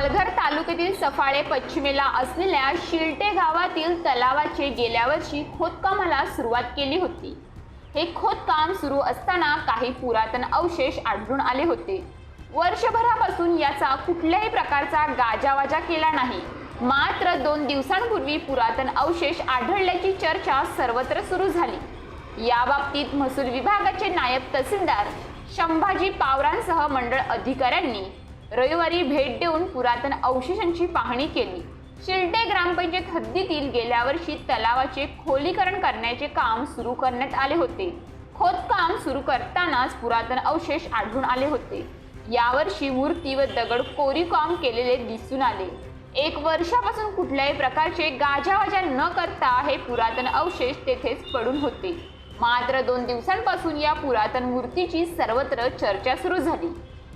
पालघर तालुक्यातील सफाळे पश्चिमेला असलेल्या शिलटे गावातील तलावाचे गेल्या वर्षी खोदकामाला सुरुवात केली होती. हे खोदकाम सुरू असताना काही पुरातन अवशेष आढळून आले होते. वर्षभरापासून याचा कुठल्याही प्रकारचा गाजावाजा केला नाही. मात्र दोन दिवसांपूर्वी पुरातन अवशेष आढळल्याची चर्चा सर्वत्र सुरू झाली. या बाबतीत महसूल विभागाचे नायब तहसीलदार संभाजी पावरांसह मंडळ अधिकाऱ्यांनी रविवारी भेट देऊन पुरातन अवशेषांची पाहणी केली. शिलटे ग्रामपंचायत हद्दीतील गेल्या वर्षी तलावाचे खोलीकरण करण्याचे काम सुरू करण्यात आले होते. खोदकाम सुरू करतानाच पुरातन अवशेष आढळून आले होते. यावर्षी मूर्ती व दगड कोरीकाम केलेले दिसून आले. एक वर्षापासून कुठल्याही प्रकारचे गाजावाजा न करता हे पुरातन अवशेष तेथेच पडून होते. मात्र दोन दिवसांपासून या पुरातन मूर्तीची सर्वत्र चर्चा सुरू झाली.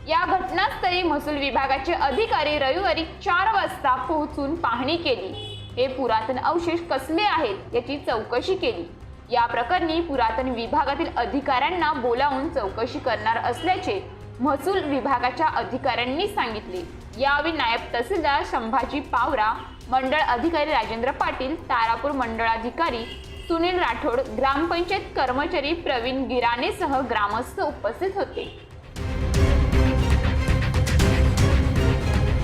या घटनास्थळी महसूल विभागाचे अधिकारी रविवारी चार वाजता पोहोचून पाहणी केली. हे पुरातन अवशेष कसले आहेत याची चौकशी केली. या प्रकरणी पुरातन विभागातील अधिकाऱ्यांना बोलावून चौकशी करणार असल्याचे महसूल विभागाच्या अधिकाऱ्यांनी सांगितले. यावेळी नायब तहसीलदार संभाजी पावरा मंडळ अधिकारी राजेंद्र पाटील तारापूर मंडळाधिकारी सुनील राठोड ग्रामपंचायत कर्मचारी प्रवीण गिराणेसह ग्रामस्थ उपस्थित होते.